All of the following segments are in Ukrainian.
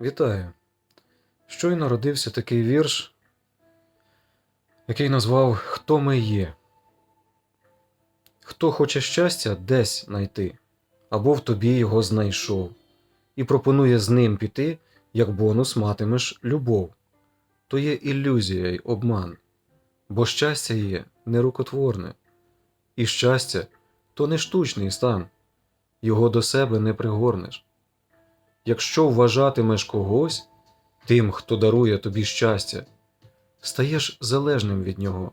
Вітаю! Щойно родився такий вірш, який назвав Хто ми є. Хто хоче щастя десь знайти, або в тобі його знайшов, і пропонує з ним піти, як бонус матимеш любов. То є ілюзія й обман, бо щастя є нерукотворне, і щастя то не штучний стан, його до себе не пригорнеш. Якщо вважатимеш когось тим, хто дарує тобі щастя, стаєш залежним від нього,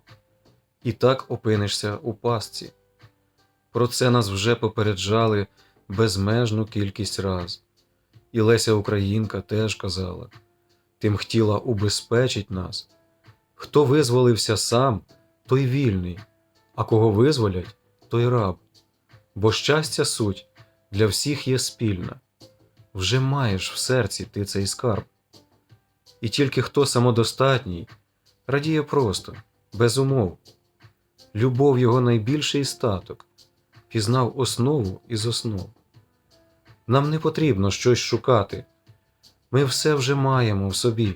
і так опинишся у пастці. Про це нас вже попереджали безмежну кількість раз. І Леся Українка теж казала тим хотіла убезпечить нас. Хто визволився сам, той вільний, а кого визволять, той раб. Бо щастя суть для всіх є спільна вже маєш в серці ти цей скарб. І тільки хто самодостатній, радіє просто, без умов. Любов його найбільший статок, пізнав основу із основ. Нам не потрібно щось шукати, ми все вже маємо в собі.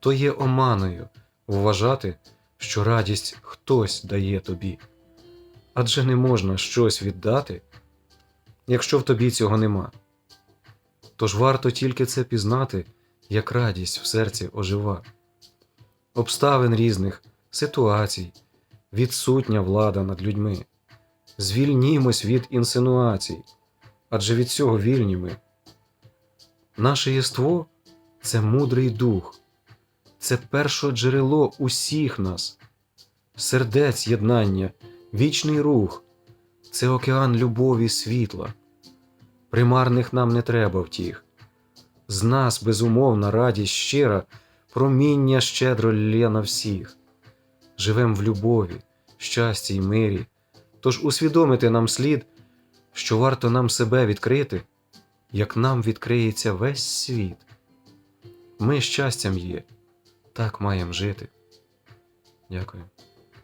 То є оманою вважати, що радість хтось дає тобі. Адже не можна щось віддати, якщо в тобі цього нема. Тож варто тільки це пізнати, як радість в серці ожива. Обставин різних, ситуацій, відсутня влада над людьми. Звільнімось від інсинуацій, адже від цього вільні ми. Наше єство це мудрий дух, це перше джерело усіх нас, сердець єднання, вічний рух, це океан любові світла. Примарних нам не треба втіх. З нас безумовна радість щира, проміння щедро лє на всіх. Живем в любові, щасті й мирі, тож усвідомити нам слід, що варто нам себе відкрити, як нам відкриється весь світ. Ми щастям є, так маєм жити. Дякую.